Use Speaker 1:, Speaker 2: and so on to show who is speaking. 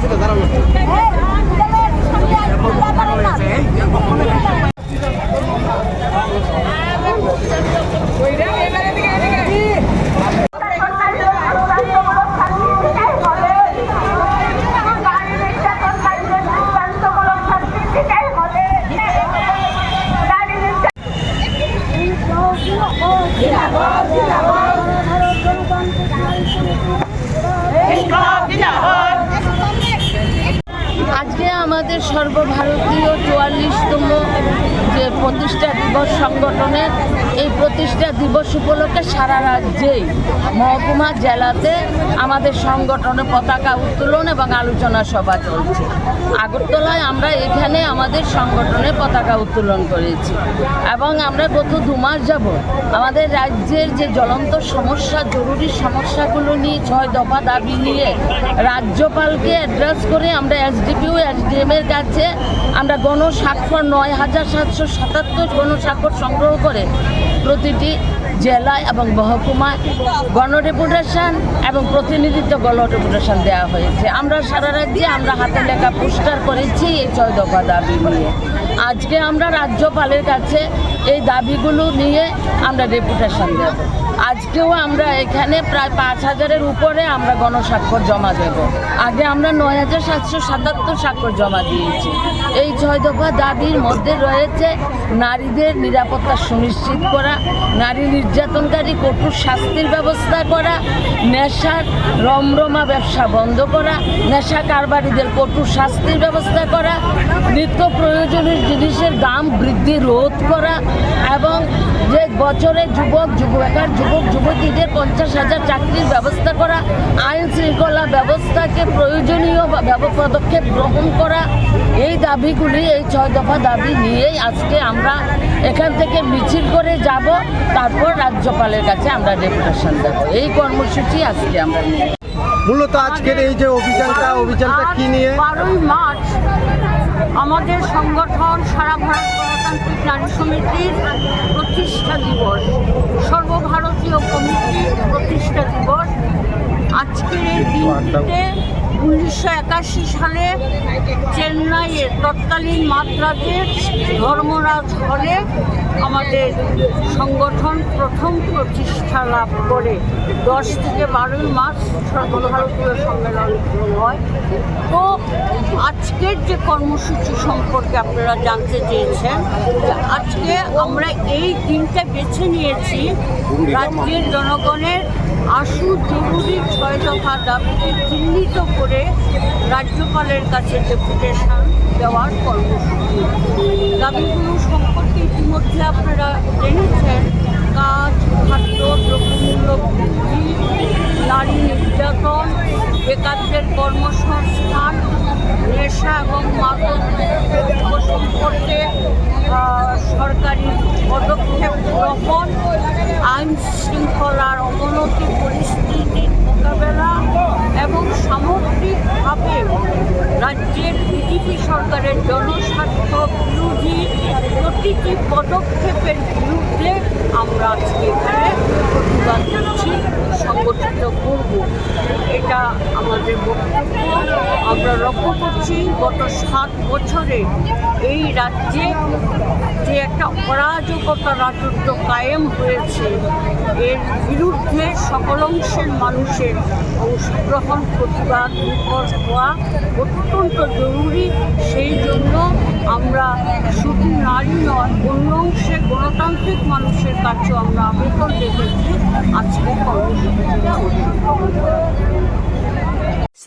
Speaker 1: গেছিল দাঁড়ানো
Speaker 2: আমাদের সর্বভারতীয় চুয়াল্লিশতম যে প্রতিষ্ঠা দিবস সংগঠনের এই প্রতিষ্ঠা দিবস উপলক্ষে সারা রাজ্যেই মহকুমা জেলাতে আমাদের সংগঠনের পতাকা উত্তোলন এবং আলোচনা সভা চলছে। আগরতলায় আমরা এখানে আমাদের সংগঠনের পতাকা উত্তোলন করেছি এবং আমরা গত দু মাস যাব আমাদের রাজ্যের যে জ্বলন্ত সমস্যা, জরুরি সমস্যাগুলো নিয়ে ছয় দফা দাবি নিয়ে রাজ্যপালকে অ্যাড্রেস করে আমরা এসডিপিও এসডিএম এর কাছে আমরা গণস্বাক্ষর নয় হাজার সাতশো সাতাত্তর গণস্বাক্ষর সংগ্রহ করে প্রতিটি জেলায় এবং মহকুমায় গণডেপুটেশন এবং প্রতিনিধিত্ব গণডেপুটেশন দেওয়া হয়েছে। আমরা সারা রাজ্যে আমরা হাতে লেখা পোস্টার করেছি এই ছয় দফা দাবি নিয়ে। আজকে আমরা রাজ্যপালের কাছে এই দাবিগুলো নিয়ে আমরা ডেপুটেশন দেব। আজকেও আমরা এখানে প্রায় পাঁচ হাজারের উপরে আমরা গণস্বাক্ষর জমা দেব। আগে আমরা নয় হাজার সাতশো সাতাত্তর স্বাক্ষর জমা দিয়েছি। এই ছয় দফা দাবির মধ্যে রয়েছে নারীদের নিরাপত্তা সুনিশ্চিত করা, নারী নির্যাতনকারী কঠোর শাস্তির ব্যবস্থা করা, নেশার রমরমা ব্যবসা বন্ধ করা, নেশা কারবারিদের কঠোর শাস্তির ব্যবস্থা করা, নিত্য প্রয়োজনীয় জিনিসের দাম বৃদ্ধি রোধ করা এবং যে বছরে যুবক যুব বেকার যুবক যুবতীদের পঞ্চাশ হাজার চাকরির ব্যবস্থা করা আইন শৃঙ্খলা ব্যবস্থাকে প্রয়োজনীয় বা পদক্ষেপ গ্রহণ করা এই দাবিগুলি এই ছয় দফা দাবি নিয়েই আজকে আমরা এখান থেকে মিছিল করে যাব তারপর রাজ্যপালের কাছে আমরা ডেপুটেশন দেবো। এই কর্মসূচি আজকে আমরা নিয়ে
Speaker 1: মূলত আজকের এই যে অভিযানটা অভিযানটা কি নিয়ে?
Speaker 3: বারোই মার্চ আমাদের সংগঠন সারা ভারত গণতান্ত্রিক নারী সমিতির প্রতিষ্ঠা দিবস। সর্বভারতীয় কমিটির প্রতিষ্ঠা দিবস। আজকের এই দিনটিতে উনিশশো একাশি সালে চেন্নাইয়ের তৎকালীন মাদ্রাজের ধর্মরাজ হলে আমাদের সংগঠন প্রথম প্রতিষ্ঠা লাভ করে। দশ থেকে বারোই মার্চ সর্বভারতীয় সম্মেলন হয়। তো আজকের যে কর্মসূচি সম্পর্কে আপনারা জানতে চেয়েছেন আজকে আমরা এই দিনটা বেছে নিয়েছি রাজ্যের জনগণের আশু জরুরি ছয় দফা দাবিকে চিহ্নিত করে রাজ্যপালের কাছে ডেপুটেশন দেওয়ার কর্মসূচি দাবিগুলো সম্পর্কে ইতিমধ্যে আপনারা জেনেছেন। কাজ, খাদ্য, দ্রব্যমূল্য বৃদ্ধি নারী নির্যাতন, বেকারদের কর্মসংস্থান, নেশা এবং মাদক সম্পর্কে সরকারি পদক্ষেপ গ্রহণ, আইন শৃঙ্খলার অবনতি পরিস্থিতির মোকাবেলা এবং সামগ্রিকভাবে রাজ্যের বিজেপি সরকারের জনস্বার্থ বিরোধী প্রতিটি পদক্ষেপের বিরুদ্ধে আমরা আজকে এখানে প্রতিবাদ করছি, সংগঠিত করব। এটা আমাদের বক্তব্য আমরা লক্ষ্য করছি গত সাত বছরে এই রাজ্যে যে একটা অরাজকতা রাজত্ব কায়েম হয়েছে, এর বিরুদ্ধে সকল অংশের মানুষের অংশগ্রহণ, প্রতিবাদ মুখর হওয়া অত্যন্ত জরুরি। সেই জন্য আমরা শুধু নারী নয়, অন্য অংশে গণতান্ত্রিক মানুষের কাছেও আমরা আবেদন রেখেছি। আজকে অংশগ্রহণ করার।